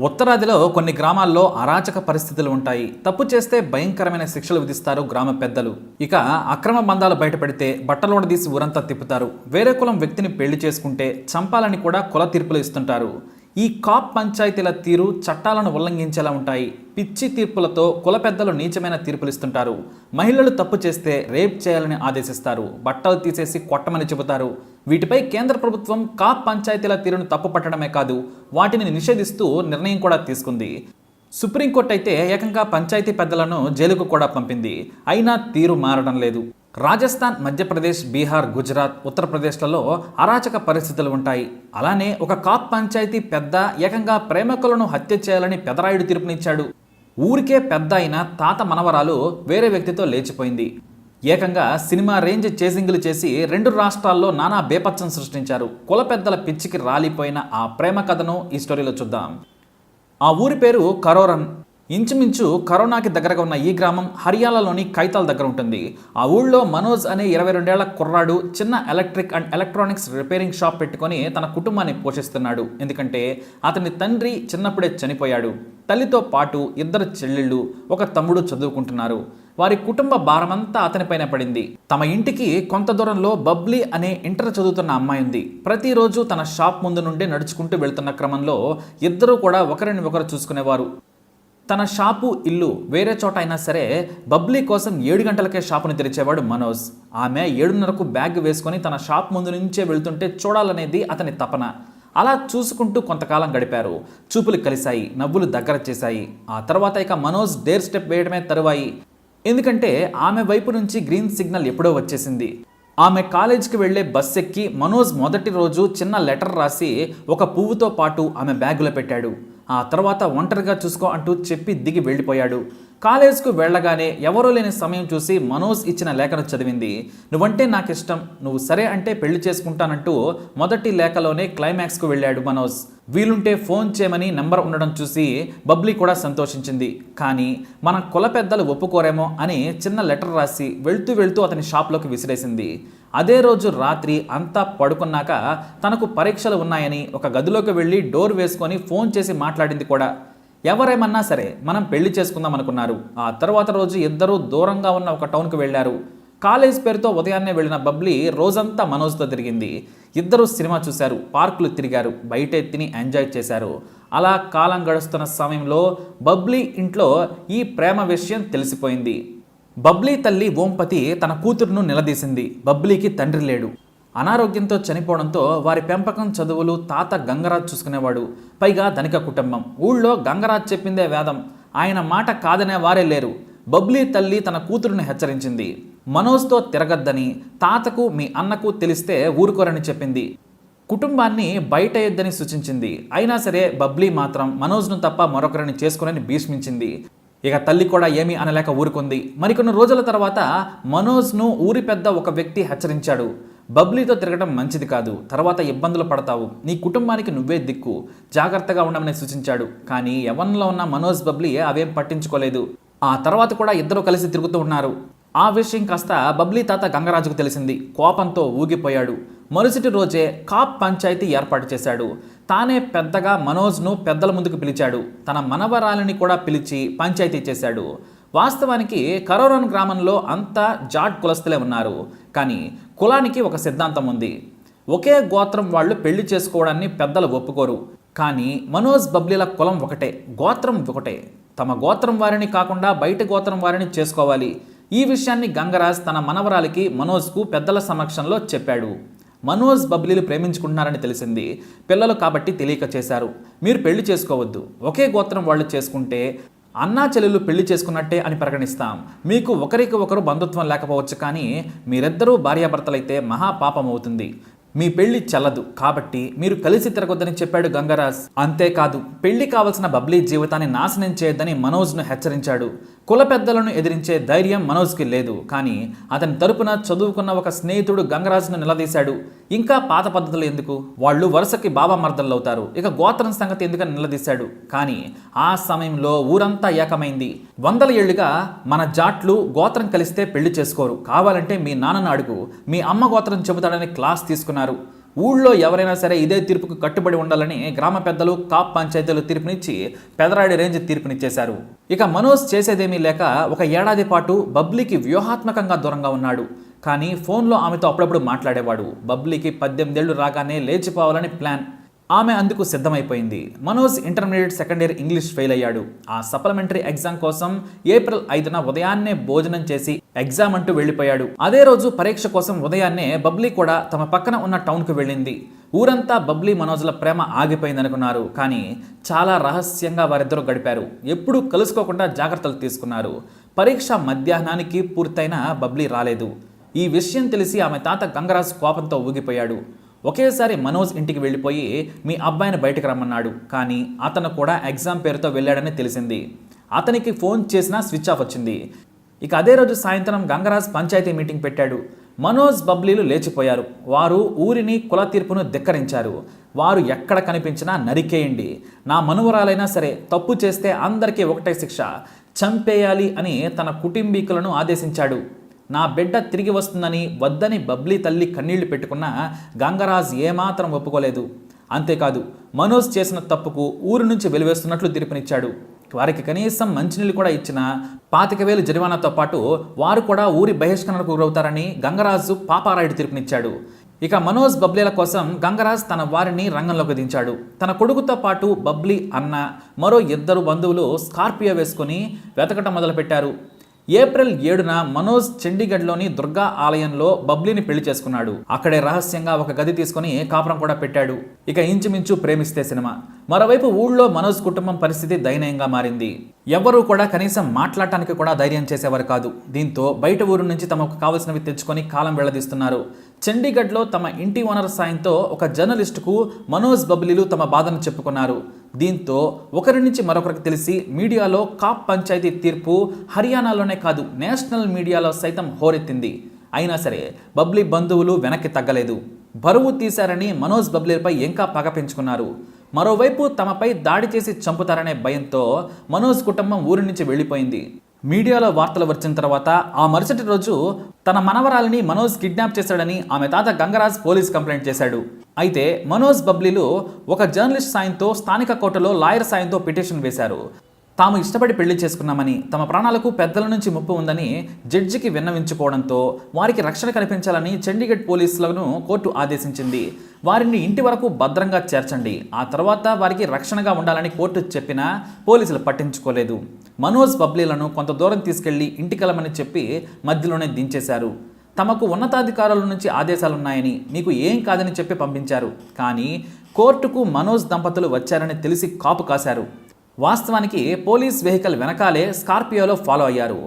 ఉత్తరాదిలో కొన్ని గ్రామాల్లో అరాచక పరిస్థితులు ఉంటాయి. తప్పు చేస్తే భయంకరమైన శిక్షలు విధిస్తారు గ్రామ పెద్దలు. ఇక అక్రమ బంధాలు బయటపడితే బట్టలోడదీసి ఊరంతా తిప్పుతారు. వేరే కులం వ్యక్తిని పెళ్ళి చేసుకుంటే చంపాలని కూడా కుల తీర్పులు ఇస్తుంటారు. ఈ కాప్ పంచాయతీల తీరు చట్టాలను ఉల్లంఘించేలా ఉంటాయి. పిచ్చి తీర్పులతో కుల పెద్దలు నీచమైన తీర్పులు ఇస్తుంటారు. మహిళలు తప్పు చేస్తే రేప్ చేయాలని ఆదేశిస్తారు. బట్టలు తీసేసి కొట్టమని చెబుతారు. వీటిపై కేంద్ర ప్రభుత్వం కాప్ పంచాయతీల తీరును తప్పు పట్టడమే కాదు వాటిని నిషేధిస్తూ నిర్ణయం కూడా తీసుకుంది. సుప్రీంకోర్టు అయితే ఏకంగా పంచాయతీ పెద్దలను జైలుకు కూడా పంపింది. అయినా తీరు మారడం లేదు. రాజస్థాన్ మధ్యప్రదేశ్ బీహార్ గుజరాత్ ఉత్తరప్రదేశ్లలో అరాచక పరిస్థితులు ఉంటాయి. అలానే ఒక కాప్ పంచాయతీ పెద్ద ఏకంగా ప్రేమకులను హత్య చేయాలని పెదరాయుడు తీర్పునిచ్చాడు. ఊరికే పెద్ద అయిన తాత మనవరాలు వేరే వ్యక్తితో లేచిపోయింది. ఏకంగా సినిమా రేంజ్ చేసింగులు చేసి రెండు రాష్ట్రాల్లో నానా బేపచ్చం సృష్టించారు. కుల పెద్దల పిచ్చికి రాలిపోయిన ఆ ప్రేమ కథను ఈ స్టోరీలో చూద్దాం. ఆ ఊరి పేరు కరోరన్. ఇంచుమించు కరోనాకి దగ్గరగా ఉన్న ఈ గ్రామం హర్యాలాలోని కైతాల్ దగ్గర ఉంటుంది. ఆ ఊళ్ళో మనోజ్ అనే ఇరవై రెండేళ్ళ కుర్రాడు చిన్న electric and electronics repairing shop పెట్టుకొని తన కుటుంబాన్ని పోషిస్తున్నాడు. ఎందుకంటే అతని తండ్రి చిన్నప్పుడే చనిపోయాడు. తల్లితో పాటు ఇద్దరు చెల్లెళ్ళు ఒక తమ్ముడు చదువుకుంటున్నారు. వారి కుటుంబ భారమంతా అతనిపైన పడింది. తమ ఇంటికి కొంత దూరంలో బబ్లీ అనే ఇంటర్ చదువుతున్న అమ్మాయి ఉంది. ప్రతిరోజు తన షాప్ ముందు నుండి నడుచుకుంటూ వెళ్తున్న క్రమంలో ఇద్దరూ కూడా ఒకరిని ఒకరు చూసుకునేవారు. తన షాపు ఇల్లు వేరే చోట అయినా సరే బబ్లీ కోసం ఏడు గంటలకే షాపుని తెరిచేవాడు మనోజ్. ఆమె ఏడున్నరకు బ్యాగ్ వేసుకొని తన షాప్ ముందు నుంచే వెళ్తుంటే చూడాలనేది అతని తపన. అలా చూసుకుంటూ కొంతకాలం గడిపారు. చూపులు కలిశాయి నవ్వులు దగ్గర చేశాయి. ఆ తర్వాత ఇక మనోజ్ డేర్ స్టెప్ వేయడమే తరువాయి. ఎందుకంటే ఆమె వైపు నుంచి గ్రీన్ సిగ్నల్ ఎప్పుడో వచ్చేసింది. ఆమె కాలేజీకి వెళ్ళే బస్ ఎక్కి మనోజ్ మొదటి రోజు చిన్న లెటర్ రాసి ఒక పువ్వుతో పాటు ఆమె బ్యాగులో పెట్టాడు. ఆ తర్వాత ఒంటరిగా చూసుకో అంటూ చెప్పి దిగి వెళ్ళిపోయాడు. కాలేజ్కు వెళ్ళగానే ఎవరూ లేని సమయం చూసి మనోజ్ ఇచ్చిన లేఖను చదివింది. నువ్వంటే నాకు ఇష్టం నువ్వు సరే అంటే పెళ్ళి చేసుకుంటానంటూ మొదటి లేఖలోనే క్లైమాక్స్కు వెళ్ళాడు మనోజ్. వీలుంటే ఫోన్ చేయమని నెంబర్ ఉండడం చూసి బబ్లీ కూడా సంతోషించింది. కానీ మన కుల పెద్దలు ఒప్పుకోరేమో అని చిన్న లెటర్ రాసి వెళ్తూ వెళ్తూ అతని షాప్లోకి విసిరేసింది. అదే రోజు రాత్రి అంతా పడుకున్నాక తనకు పరీక్షలు ఉన్నాయని ఒక గదిలోకి వెళ్ళి డోర్ వేసుకొని ఫోన్ చేసి మాట్లాడింది కూడా. ఎవరేమన్నా సరే మనం పెళ్ళి చేసుకుందాం అనుకున్నారు ఆ తర్వాత రోజు ఇద్దరూ దూరంగా ఉన్న ఒక టౌన్కి వెళ్ళారు. కాలేజ్ పేరుతో ఉదయాన్నే వెళ్ళిన బబ్లీ రోజంతా మనోజ్తో తిరిగింది. ఇద్దరు సినిమా చూశారు పార్కులు తిరిగారు బయటే తిని ఎంజాయ్ చేశారు. అలా కాలం గడుస్తున్న సమయంలో బబ్లీ ఇంట్లో ఈ ప్రేమ విషయం తెలిసిపోయింది. బబ్లీ తల్లి ఓంపతి తన కూతురును నిలదీసింది. బబ్లీకి తండ్రి లేడు. అనారోగ్యంతో చనిపోవడంతో వారి పెంపకం చదువులు తాత గంగరాజ్ చూసుకునేవాడు. పైగా ధనిక కుటుంబం. ఊళ్ళో గంగరాజ్ చెప్పిందే వేదం. ఆయన మాట కాదనే వారే లేరు. బబ్లీ తల్లి తన కూతురుని హెచ్చరించింది. మనోజ్తో తిరగద్దని తాతకు మీ అన్నకు తెలిస్తే ఊరుకోరని చెప్పింది. కుటుంబాన్ని బయట ఎద్దని సూచించింది. అయినా సరే బబ్లీ మాత్రం మనోజ్ను తప్ప మరొకరిని చేసుకుని భీష్మించింది. ఇక తల్లి కూడా ఏమీ అనలేక ఊరుకుంది. మరికొన్ని రోజుల తర్వాత మనోజ్ను ఊరి పెద్ద ఒక వ్యక్తి హెచ్చరించాడు. బబ్లీతో తిరగడం మంచిది కాదు. తర్వాత ఇబ్బందులు పడతావు. నీ కుటుంబానికి నువ్వే దిక్కు. జాగ్రత్తగా ఉండమని సూచించాడు. కానీ యవన్లో ఉన్న మనోజ్ బబ్లీ అవేం పట్టించుకోలేదు. ఆ తర్వాత కూడా ఇద్దరు కలిసి తిరుగుతూ ఉన్నారు. ఆ విషయం కాస్త బబ్లీ తాత గంగరాజుకు తెలిసింది. కోపంతో ఊగిపోయాడు. మరుసటి రోజే కాప్ పంచాయతీ ఏర్పాటు చేశాడు. తానే పెద్దగా మనోజ్ను పెద్దల ముందుకు పిలిచాడు. తన మనవరాలిని కూడా పిలిచి పంచాయతీ చేశాడు. వాస్తవానికి కరోరన్ గ్రామంలో అంతా జాట్ కులస్తులే ఉన్నారు. కానీ కులానికి ఒక సిద్ధాంతం ఉంది. ఒకే గోత్రం వాళ్ళు పెళ్ళి చేసుకోవడాన్ని పెద్దలు ఒప్పుకోరు. కానీ మనోజ్ బబ్లీల కులం ఒకటే గోత్రం ఒకటే. తమ గోత్రం వారిని కాకుండా బయట గోత్రం వారిని చేసుకోవాలి. ఈ విషయాన్ని గంగరాజ్ తన మనవరాలికి మనోజ్కు పెద్దల సమక్షంలో చెప్పాడు. మనోజ్ బబ్లీలు ప్రేమించుకుంటున్నారని తెలిసింది. పిల్లలు కాబట్టి తెలియక చేశారు. మీరు పెళ్ళి చేసుకోవద్దు. ఒకే గోత్రం వాళ్ళు చేసుకుంటే అన్నా చెల్లెలు పెళ్ళి చేసుకున్నట్టే అని పరిగణిస్తాం. మీకు ఒకరికి ఒకరు బంధుత్వం లేకపోవచ్చు కానీ మీరిద్దరూ భార్యాభర్తలైతే మహాపాపం అవుతుంది. మీ పెళ్ళి చల్లదు. కాబట్టి మీరు కలిసి తిరగొద్దని చెప్పాడు గంగరాజ్. అంతేకాదు పెళ్ళి కావలసిన బబ్లీ జీవితాన్ని నాశనం చేయొద్దని మనోజ్ను హెచ్చరించాడు. కుల పెద్దలను ఎదిరించే ధైర్యం మనోజ్కి లేదు. కానీ అతని తరపున చదువుకున్న ఒక స్నేహితుడు గంగరాజును నిలదీశాడు. ఇంకా పాత పద్ధతులు ఎందుకు? వాళ్ళు వరుసకి బాబా మర్దళ్ళు అవుతారు ఇక గోత్రం సంగతి ఎందుకని నిలదీశాడు? కానీ ఆ సమయంలో ఊరంతా ఏకమైంది. వందల ఏళ్ళుగా మన జాట్లు గోత్రం కలిస్తే పెళ్ళి చేసుకోరు. కావాలంటే మీ నాన్నను అడుగు. మీ అమ్మ గోత్రం చెబుతాడని క్లాస్ తీసుకున్నారు. ఊళ్ళో ఎవరైనా సరే ఇదే తీర్పుకు కట్టుబడి ఉండాలని గ్రామ పెద్దలు కాప్ పంచాయతీలు తీర్పునిచ్చి పెదరాడి రేంజ్ తీర్పునిచ్చేశారు. ఇక మనోజ్ చేసేదేమీ లేక ఒక ఏడాది పాటు బబ్లీకి వ్యూహాత్మకంగా దూరంగా ఉన్నాడు. కానీ ఫోన్లో ఆమెతో అప్పుడప్పుడు మాట్లాడేవాడు. బబ్లీకి పద్దెనిమిదేళ్ళు రాగానే లేచిపోవాలని ప్లాన్. ఆమె అందుకు సిద్ధమైపోయింది. Manoj intermediate second year English fail అయ్యాడు. ఆ సప్లిమెంటరీ ఎగ్జామ్ కోసం ఏప్రిల్ ఐదున ఉదయాన్నే భోజనం చేసి ఎగ్జామ్ అంటూ వెళ్ళిపోయాడు. అదే రోజు పరీక్ష కోసం ఉదయాన్నే బబ్లీ కూడా తమ పక్కన ఉన్న టౌన్కు వెళ్ళింది. ఊరంతా బబ్లీ మనోజ్ల ప్రేమ ఆగిపోయిందనుకున్నారు. కానీ చాలా రహస్యంగా వారిద్దరూ గడిపారు. ఎప్పుడూ కలుసుకోకుండా జాగ్రత్తలు తీసుకున్నారు. పరీక్ష మధ్యాహ్నానికి పూర్తయిన బబ్లీ రాలేదు. ఈ విషయం తెలిసి ఆమె తాత గంగరాజ్ కోపంతో ఊగిపోయాడు. ఒకేసారి మనోజ్ ఇంటికి వెళ్ళిపోయి మీ అబ్బాయిని బయటకు రమ్మన్నాడు. కానీ అతను కూడా ఎగ్జామ్ పేరుతో వెళ్ళాడని తెలిసింది. అతనికి ఫోన్ చేసినా స్విచ్ ఆఫ్ వచ్చింది. ఇక అదే రోజు సాయంత్రం గంగరాజ్ పంచాయతీ మీటింగ్ పెట్టాడు. మనోజ్ బబ్లీలు లేచిపోయారు. వారు ఊరిని కుల తీర్పును ధిక్కరించారు. వారు ఎక్కడ కనిపించినా నరికేయండి. నా మనువరాలైనా సరే తప్పు చేస్తే అందరికీ ఒకటే శిక్ష. చంపేయాలి అని తన కుటుంబీకులను ఆదేశించాడు. నా బిడ్డ తిరిగి వస్తుందని వద్దని బబ్లీ తల్లి కన్నీళ్ళు పెట్టుకున్న గంగరాజ్ ఏమాత్రం ఒప్పుకోలేదు. అంతేకాదు మనోజ్ చేసిన తప్పుకు ఊరు నుంచి వెలివేస్తున్నట్లు తీర్పునిచ్చాడు. వారికి కనీసం మంచినీళ్ళు కూడా ఇచ్చిన పాతిక వేలు జరిమానాతో పాటు వారు కూడా ఊరి బహిష్కరణకు గురవుతారని గంగరాజు పాపారాయుడు తీర్పునిచ్చాడు. ఇక మనోజ్ బబ్లీల కోసం గంగరాజ్ తన వారిని రంగంలోకి దించాడు. తన కొడుకుతో పాటు బబ్లీ అన్న మరో ఇద్దరు బంధువులు స్కార్పియో వేసుకుని వెతకటం మొదలుపెట్టారు. ఏప్రిల్ ఏడున మనోజ్ చండీగఢ్లోని దుర్గా ఆలయంలో బబ్లీని పెళ్ళి చేసుకున్నాడు. అక్కడే రహస్యంగా ఒక గది తీసుకుని కాపురం కూడా పెట్టాడు. ఇక ఇంచుమించు ప్రేమిస్తే సినిమా. మరోవైపు ఊళ్ళో మనోజ్ కుటుంబం పరిస్థితి దయనీయంగా మారింది. ఎవ్వరూ కూడా కనీసం మాట్లాడటానికి కూడా ధైర్యం చేసేవారు కాదు. దీంతో బయట ఊరు నుంచి తమకు కావలసినవి తెచ్చుకొని కాలం వెళ్ళదీస్తున్నారు. చండీగఢ్లో తమ ఇంటి ఓనర్ సాయంతో ఒక జర్నలిస్టుకు మనోజ్ బబ్లీలు తమ బాధను చెప్పుకున్నారు. దీంతో ఒకరి నుంచి మరొకరికి తెలిసి మీడియాలో కాప్ పంచాయతీ తీర్పు హర్యానాలోనే కాదు నేషనల్ మీడియాలో సైతం హోరెత్తింది. అయినా సరే బబ్లీ బంధువులు వెనక్కి తగ్గలేదు. బరువు తీశారని మనోజ్ బబ్లీపై ఇంకా పగ పెంచుకున్నారు. మరోవైపు తమపై దాడి చేసి చంపుతారనే భయంతో మనోజ్ కుటుంబం ఊరి నుంచి వెళ్ళిపోయింది. మీడియాలో వార్తలు వచ్చిన తర్వాత ఆ మరుసటి రోజు తన మనవరాలిని మనోజ్ కిడ్నాప్ చేశాడని ఆమె తాత గంగరాజ్ పోలీస్ కంప్లైంట్ చేశాడు. అయితే మనోజ్ బబ్లీలు ఒక జర్నలిస్ట్ సాయంతో స్థానిక కోర్టులో లాయర్ సాయంతో పిటిషన్ వేశారు. తాము ఇష్టపడి పెళ్ళి చేసుకున్నామని తమ ప్రాణాలకు పెద్దల నుంచి ముప్పు ఉందని జడ్జికి విన్నవించుకోవడంతో వారికి రక్షణ కల్పించాలని చండీగఢ్ పోలీసులను కోర్టు ఆదేశించింది. వారిని ఇంటి వరకు భద్రంగా చేర్చండి. ఆ తర్వాత వారికి రక్షణగా ఉండాలని కోర్టు చెప్పినా పోలీసులు పట్టించుకోలేదు. మనోజ్ బబ్లీలను కొంత దూరం తీసుకెళ్ళి ఇంటికెళ్ళమని చెప్పి మధ్యలోనే దించేశారు. తమకు ఉన్నతాధికారుల నుంచి ఆదేశాలున్నాయని మీకు ఏం కాదని చెప్పి పంపించారు. కానీ కోర్టుకు మనోజ్ దంపతులు వచ్చారని తెలిసి కాపు కాశారు. వాస్తవానికి పోలీస్ వెహికల్ వెనకాలే స్కార్పియోలో ఫాలో అయ్యారు.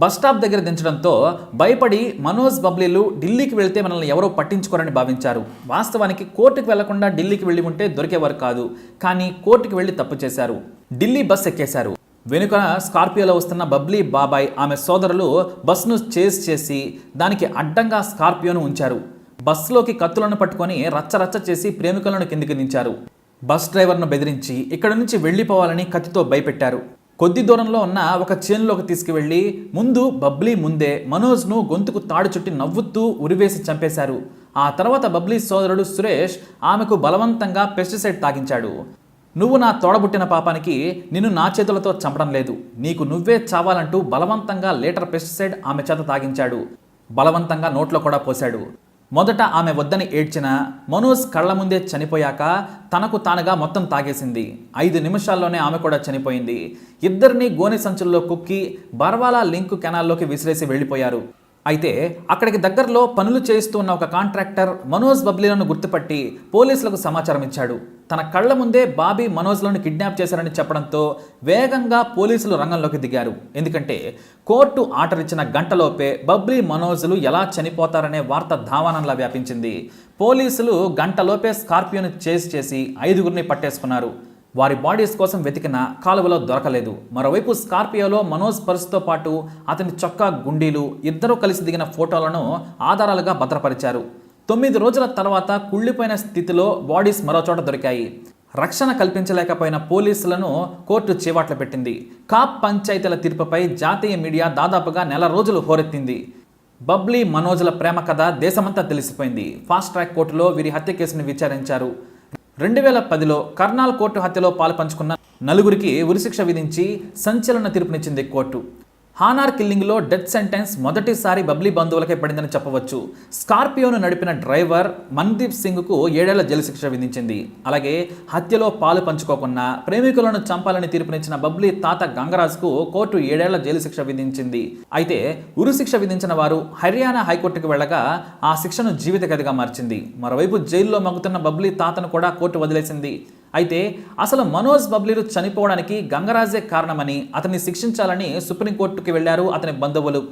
బస్ స్టాప్ దగ్గర దించడంతో భయపడి మనోజ్ బబ్లీలు ఢిల్లీకి వెళ్తే మనల్ని ఎవరో పట్టించుకోరని భావించారు. వాస్తవానికి కోర్టుకు వెళ్ళకుండా ఢిల్లీకి వెళ్ళి ఉంటే దొరికేవారు కాదు. కానీ కోర్టుకు వెళ్ళి తప్పు చేశారు. ఢిల్లీ బస్ ఎక్కేశారు. వెనుక స్కార్పియోలో వస్తున్న బబ్లీ బాబాయ్ ఆమె సోదరులు బస్సును చేజ్ చేసి దానికి అడ్డంగా స్కార్పియోను ఉంచారు. బస్సులోకి కత్తులను పట్టుకొని రచ్చరచ్చ చేసి ప్రేమికులను కిందికి దించారు. బస్ డ్రైవర్ను బెదిరించి ఇక్కడ నుంచి వెళ్ళిపోవాలని కత్తితో భయపెట్టారు. కొద్ది దూరంలో ఉన్న ఒక చేనులోకి తీసుకువెళ్ళి ముందు బబ్లీ ముందే మనోజ్ను గొంతుకు తాడు చుట్టి నవ్వుతూ ఉరివేసి చంపేశారు. ఆ తర్వాత బబ్లీ సోదరుడు సురేష్ ఆమెకు బలవంతంగా పెస్టిసైడ్ తాగించాడు. నువ్వు నా తోడబుట్టిన పాపానికి నిన్ను నా చేతులతో చంపడం లేదు. నీకు నువ్వే చావాలంటూ బలవంతంగా లీటర్ పెస్టిసైడ్ ఆమె చేత తాగించాడు. బలవంతంగా నోట్లో కూడా పోశాడు. మొదట ఆమె వద్దని ఏడ్చిన మనోజ్ కళ్ళ ముందే చనిపోయాక తనకు తానుగా మొత్తం తాగేసింది. ఐదు నిమిషాల్లోనే ఆమె కూడా చనిపోయింది. ఇద్దరిని గోనె సంచుల్లో కుక్కి బర్వాలా లింక్ కెనాల్లోకి విసిరేసి వెళ్ళిపోయారు. అయితే అక్కడికి దగ్గరలో పనులు చేయిస్తున్న ఒక కాంట్రాక్టర్ మనోజ్ బబ్లీలను గుర్తుపట్టి పోలీసులకు సమాచారం ఇచ్చాడు. తన కళ్ళ ముందే బాబీ మనోజ్లను కిడ్నాప్ చేశారని చెప్పడంతో వేగంగా పోలీసులు రంగంలోకి దిగారు. ఎందుకంటే కోర్టు ఆర్డర్ ఇచ్చిన గంటలోపే బబ్లీ మనోజులు ఎలా చనిపోతారనే వార్త ధావానంలా వ్యాపించింది. పోలీసులు గంటలోపే స్కార్పియోను చేసి చేసి ఐదుగురిని పట్టేసుకున్నారు. వారి బాడీస్ కోసం వెతికిన కాలువలో దొరకలేదు. మరోవైపు స్కార్పియోలో మనోజ్ పర్సుతో పాటు అతని చొక్కా గుండీలు ఇద్దరూ కలిసి దిగిన ఫోటోలను ఆధారాలుగా భద్రపరిచారు. తొమ్మిది రోజుల తర్వాత కుళ్ళిపోయిన స్థితిలో బాడీస్ మరోచోట దొరికాయి. రక్షణ కల్పించలేకపోయిన పోలీసులను కోర్టు చేవాట్లు పెట్టింది. కాప్ పంచాయతీల తీర్పుపై జాతీయ మీడియా దాదాపుగా నెల రోజులు హోరెత్తింది. బబ్లీ మనోజ్ల ప్రేమ కథ దేశమంతా తెలిసిపోయింది. ఫాస్ట్ ట్రాక్ కోర్టులో వీరి హత్య కేసును విచారించారు. రెండు వేల పదిలో కర్నాల్ కోర్టు హత్యలో పాలుపంచుకున్న నలుగురికి ఉరిశిక్ష విధించి సంచలన తీర్పునిచ్చింది కోర్టు. హానార్ కిల్లింగ్లో డెత్ సెంటెన్స్ మొదటిసారి బబ్లీ బంధువులకే పడిందని చెప్పవచ్చు. స్కార్పియోను నడిపిన డ్రైవర్ మన్దీప్ సింగ్కు ఏడేళ్ళ జైలు శిక్ష విధించింది. అలాగే హత్యలో పాలు పంచుకోకుండా ప్రేమికులను చంపాలని తీర్పునిచ్చిన బబ్లీ తాత గంగరాజ్కు కోర్టు ఏడేళ్ళ జైలు శిక్ష విధించింది. అయితే ఉరి శిక్ష విధించిన వారు హర్యానా హైకోర్టుకు వెళ్ళగా ఆ శిక్షను జీవిత గదిగా మార్చింది. మరోవైపు జైల్లో మగ్గుతున్న బబ్లీ తాతను కూడా కోర్టు వదిలేసింది. అయితే అసలు మనోజ్ బబ్లీలు చనిపోవడానికి గంగరాజే కారణమని అతన్ని శిక్షించాలని సుప్రీంకోర్టుకి వెళ్ళారు అతని బంధువులు.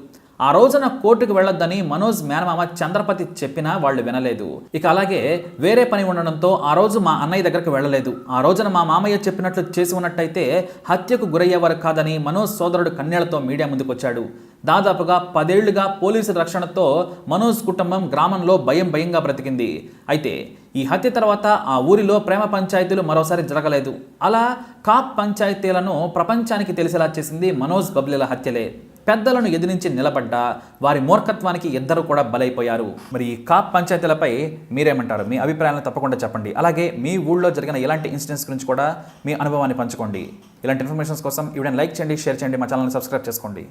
ఆ రోజున కోర్టుకు వెళ్ళొద్దని మనోజ్ మేనమామ చంద్రపతి చెప్పినా వాళ్ళు వినలేదు. ఇక అలాగే వేరే పని ఉండడంతో ఆ రోజు మా అన్నయ్య దగ్గరకు వెళ్ళలేదు. ఆ రోజున మా మామయ్య చెప్పినట్లు చేసి ఉన్నట్టయితే హత్యకు గురయ్యేవారు కాదని మనోజ్ సోదరుడు కన్యలతో మీడియా ముందుకొచ్చాడు. దాదాపుగా పదేళ్ళుగా పోలీసుల రక్షణతో మనోజ్ కుటుంబం గ్రామంలో భయం భయంగా బ్రతికింది. అయితే ఈ హత్య తర్వాత ఆ ఊరిలో ప్రేమ పంచాయతీలు మరోసారి జరగలేదు. అలా కాప్ పంచాయతీలను ప్రపంచానికి తెలిసేలా చేసింది మనోజ్ బబ్లీల హత్యలే. పెద్దలను ఎదిరించి నిలబడ్డా వారి మూర్ఖత్వానికి ఇద్దరు కూడా బలైపోయారు. మరి ఈ కాప్ పంచాయతీలపై మీరేమంటారు? మీ అభిప్రాయాలను తప్పకుండా చెప్పండి. అలాగే మీ ఊళ్ళో జరిగిన ఇలాంటి ఇన్సిడెంట్స్ గురించి కూడా మీ అనుభవాన్ని పంచుకోండి. ఇలాంటి ఇన్ఫర్మేషన్స్ కోసం ఈ లైక్ చేయండి షేర్ చేయండి మా ఛానల్ని సబ్స్క్రైబ్ చేసుకోండి.